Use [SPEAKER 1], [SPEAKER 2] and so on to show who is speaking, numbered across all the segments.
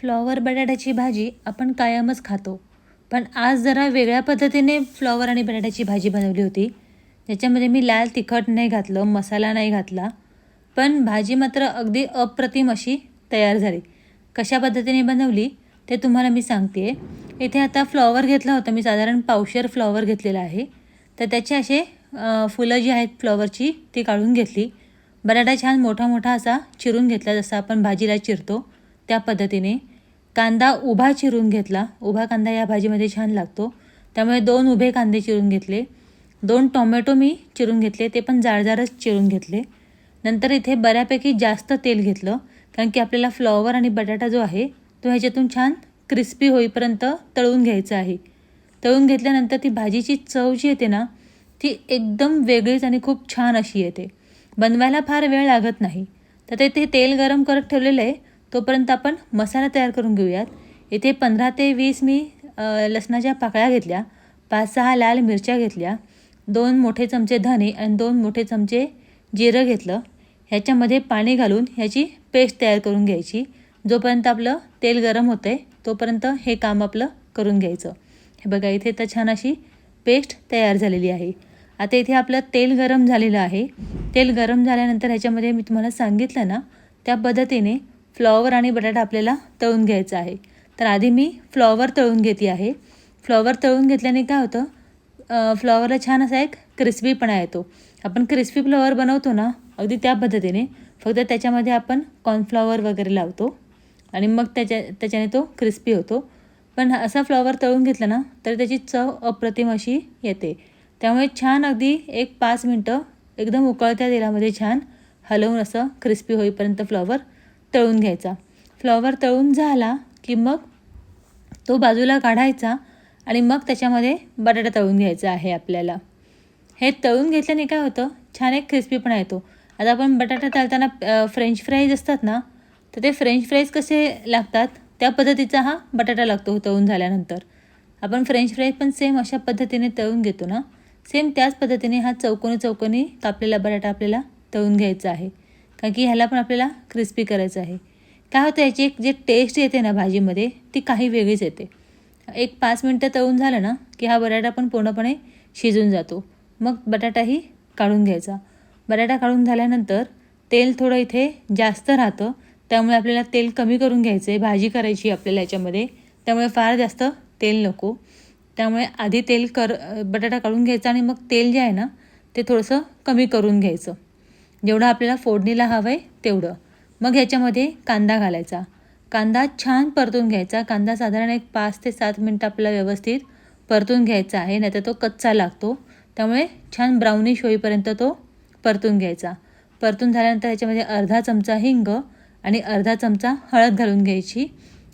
[SPEAKER 1] Flower बटाट्याची भाजी आपण कायमच खातो. पण आज जरा वेगळ्या पद्धतीने फ्लॉवर आणि बटाट्याची भाजी बनवली होती. ज्याच्यामध्ये मी लाल तिखट नाही घातलं मसाला नाही घातला. पण भाजी मात्र अगदी अप्रतिम अशी तयार झाली. कशा पद्धतीने बनवली ते तुम्हाला मी सांगते इथे आता फ्लॉवर घेतला होता. मी साधारण पावशेर फ्लॉवर घेतलेला आहे. तर त्याचे असे फुलं जी आहेत फ्लॉवरची ती काढून घेतली. बटाटा छान मोठा मोठा असा चिरून घेतला जसा आपण भाजीला चिरतो. त्या पद्धतीने कांदा उभा चिरून घेतला. उभा कांदा या भाजीमध्ये छान लागतो. त्यामुळे दोन उभे कांदे चिरून घेतले. दोन टोमॅटो मी चिरून घेतले. ते पण जाडजाडच चिरून घेतले. नंतर इथे बऱ्यापैकी जास्त तेल घेतलं. कारण की आपल्याला फ्लॉवर आणि बटाटा जो आहे तो ह्याच्यातून छान क्रिस्पी होईपर्यंत तळून घ्यायचा आहे. तळून घेतल्यानंतर ती भाजीची चव जी येते ना ती एकदम वेगळीच आणि खूप छान अशी येते. बनवायला फार वेळ लागत नाही. तर ते ते तेल गरम करत ठेवलेलं आहे. तोपर्यंत आपण मसाला तयार करून घेऊयात. इथे पंधरा ते वीस मी लसणाच्या पाकळ्या घेतल्या पाच सहा लाल मिरच्या घेतल्या दोन मोठे चमचे धने आणि दोन मोठे चमचे जिरं घेतलं. ह्याच्यामध्ये पाणी घालून ह्याची पेस्ट तयार करून घ्यायची. जोपर्यंत आपलं तेल गरम होतं आहे तोपर्यंत हे काम आपलं करून घ्यायचं. हे बघा इथे तर छान अशी पेस्ट तयार झालेली आहे. आता इथे आपलं तेल गरम झालेलं आहे. तेल गरम झाल्यानंतर ह्याच्यामध्ये मी तुम्हाला सांगितलं ना त्या पद्धतीने फ्लॉवर आणि बटाटा आपल्याला तळून घ्यायचा आहे. तर आधी मी फ्लॉवर तळून घेते आहे. फ्लॉवर तळून घेतल्याने काय होतं? फ्लॉवरला छान असा एक क्रिस्पीपणा येतो. आपण क्रिस्पी फ्लॉवर बनवतो ना अगदी त्या पद्धतीने फक्त त्याच्यामध्ये आपण कॉर्नफ्लॉवर वगैरे लावतो आणि मग त्याच्या त्याच्याने तो क्रिस्पी होतो. पण असा फ्लॉवर तळून घेतला ना तर त्याची चव अप्रतिम अशी येते. त्यामुळे छान अगदी एक पाच मिनटं एकदम उकळत्या तेलामध्ये छान हलवून असं क्रिस्पी होईपर्यंत फ्लॉवर तळून घ्यायचा. फ्लॉवर तळून झाला की मग तो बाजूला काढायचा आणि मग त्याच्यामध्ये बटाटा तळून घ्यायचा आहे आपल्याला. हे तळून घेतल्याने काय होतं? छान एक क्रिस्पीपणा येतो. आता आपण बटाटा तळताना फ्रेंच फ्राईज असतात ना तर ते फ्रेंच फ्राईज कसे लागतात? त्या पद्धतीचा हा बटाटा लागतो तळून झाल्यानंतर. आपण फ्रेंच फ्राईज पण सेम अशा पद्धतीने तळून घेतो ना. सेम त्याच पद्धतीने हा चौकोनी चौकोनी कापलेला बटाटा आपल्याला तळून घ्यायचा आहे. कारण की ह्याला पण आपल्याला क्रिस्पी करायचं आहे. काय होतं याची एक जे टेस्ट येते ना भाजीमध्ये ती काही वेगळीच येते. एक पाच मिनटं तळून झालं ना की हा बटाटा पण पूर्णपणे शिजून जातो. मग बटाटाही काढून घ्यायचा. बटाटा काढून झाल्यानंतर तेल थोडं इथे जास्त राहतं त्यामुळे आपल्याला तेल कमी करून घ्यायचं आहे भाजी करायची आपल्याला याच्यामध्ये त्यामुळे फार जास्त तेल नको. त्यामुळे आधी तेल कर बटाटा काढून घ्यायचा आणि मग तेल जे आहे ना ते थोडंसं कमी करून घ्यायचं. जेवढं आपल्याला फोडणीला हवं आहे तेवढं. मग ह्याच्यामध्ये कांदा घालायचा. कांदा छान परतून घ्यायचा. कांदा साधारण एक पाच ते सात मिनटं आपल्याला व्यवस्थित परतून घ्यायचा आहे नाहीतर तो कच्चा लागतो. त्यामुळे छान ब्राउनिश होईपर्यंत तो परतून घ्यायचा. परतून झाल्यानंतर ह्याच्यामध्ये अर्धा चमचा हिंग आणि अर्धा चमचा हळद घालून घ्यायची.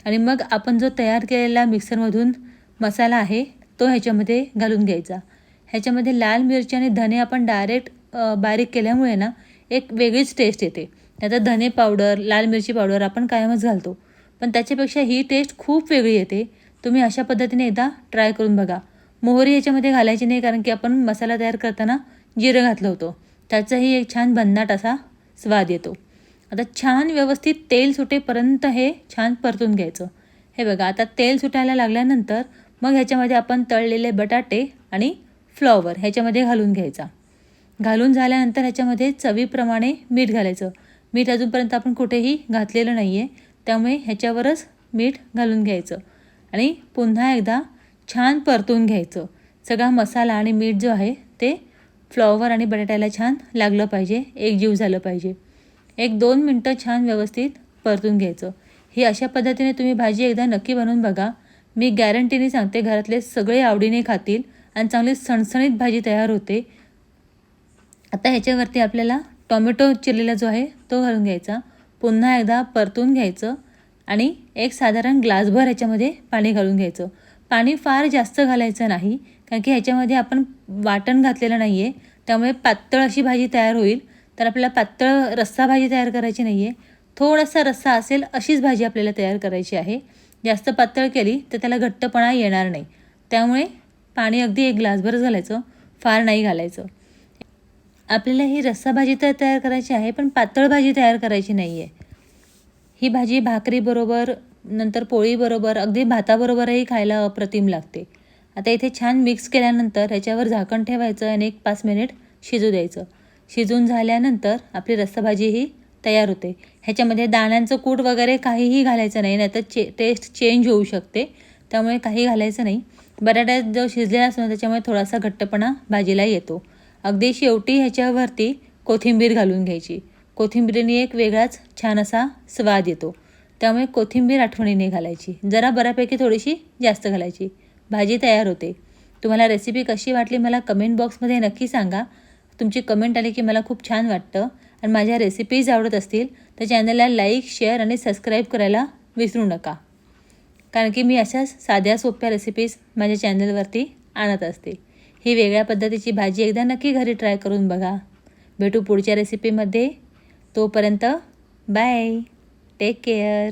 [SPEAKER 1] आणि मग आपण जो तयार केलेला मिक्सरमधून मसाला आहे तो ह्याच्यामध्ये घालून घ्यायचा. ह्याच्यामध्ये लाल मिरची आणि धने आपण डायरेक्ट बारीक केल्यामुळे ना एक वेगळीच टेस्ट येते. त्याचा धने पावडर लाल मिरची पावडर आपण कायमच घालतो. पण त्याच्यापेक्षा ही टेस्ट खूप वेगळी येते. तुम्ही अशा पद्धतीने एकदा ट्राय करून बघा. मोहरी याच्यामध्ये घालायची नाही कारण की आपण मसाला तयार करताना जिरं घातलं होतं. त्याचाही एक छान भन्नाट असा स्वाद येतो. आता छान व्यवस्थित तेल सुटेपर्यंत हे छान परतून घ्यायचं. हे बघा आता तेल सुटायला लागल्यानंतर मग ह्याच्यामध्ये आपण तळलेले बटाटे आणि फ्लॉवर ह्याच्यामध्ये घालून घ्यायचा. घालून झाल्यानंतर ह्याच्यामध्ये चवीप्रमाणे मीठ घालायचं. मीठ अजूनपर्यंत आपण कुठेही घातलेलं नाही आहे त्यामुळे ह्याच्यावरच मीठ घालून घ्यायचं. आणि पुन्हा एकदा छान परतून घ्यायचं. सगळा मसाला आणि मीठ जो आहे ते फ्लॉवर आणि बटाट्याला छान लागलं पाहिजे. एकजीव झालं पाहिजे. एक दोन मिनटं छान व्यवस्थित परतून घ्यायचं. ही अशा पद्धतीने तुम्ही भाजी एकदा नक्की बनवून बघा. मी गॅरंटीने सांगते घरातले सगळे आवडीने खातील आणि चांगली सणसणीत भाजी तयार होते. आता ह्याच्यावरती आपल्याला टॉमॅटो चिरलेला जो आहे तो घालून घ्यायचा. पुन्हा एकदा परतून घ्यायचं आणि एक साधारण ग्लासभर ह्याच्यामध्ये पाणी घालून घ्यायचं. पाणी फार जास्त घालायचं नाही कारण की ह्याच्यामध्ये आपण वाटण घातलेलं नाही आहे त्यामुळे पातळ अशी भाजी तयार होईल. तर आपल्याला पातळ रस्सा भाजी तयार करायची नाही आहे थोडासा रस्सा असेल अशीच भाजी आपल्याला तयार करायची आहे. जास्त पातळ केली तर त्याला घट्टपणा येणार नाही. त्यामुळे पाणी अगदी एक ग्लासभरच घालायचं फार नाही घालायचं. आपल्याला ही रस्सा भाजी तर तयार करायची आहे पण पातळ भाजी तयार करायची नाही आहे ही भाजी भाकरीबरोबर नंतर पोळीबरोबर अगदी भाताबरोबरही खायला अप्रतिम लागते. आता इथे छान मिक्स केल्यानंतर ह्याच्यावर झाकण ठेवायचं आणि एक पाच मिनिट शिजू द्यायचं. शिजून झाल्यानंतर आपली रस्साभाजी ही तयार होते. ह्याच्यामध्ये दाण्यांचं कूट वगैरे काहीही घालायचं नाही नाहीतर चे टेस्ट चेंज होऊ शकते. त्यामुळे काही घालायचं नाही. बटाट्यात जो शिजलेला असतो ना त्याच्यामुळे थोडासा घट्टपणा भाजीला येतो. अगदी शेवटी ह्याच्यावरती कोथिंबीर घालून घ्यायची. कोथिंबीरीने एक वेगळाच छान असा स्वाद येतो. त्यामुळे कोथिंबीर आठवणीने घालायची. जरा बऱ्यापैकी थोडीशी जास्त घालायची. भाजी तयार होते. तुम्हाला रेसिपी कशी वाटली मला कमेंट बॉक्समध्ये नक्की सांगा. तुमची कमेंट आली की मला खूप छान वाटतं. आणि माझ्या रेसिपीज आवडत असतील तर चॅनलला लाईक शेअर आणि सबस्क्राईब करायला विसरू नका. कारण की मी अशाच साध्या सोप्या रेसिपीज माझ्या चॅनलवरती आणत असते. ही वेगळ्या पद्धतीची भाजी एकदा नक्की घरी ट्राय करून बघा. भेटू पुढच्या रेसिपीमध्ये तोपर्यंत बाय टेक केअर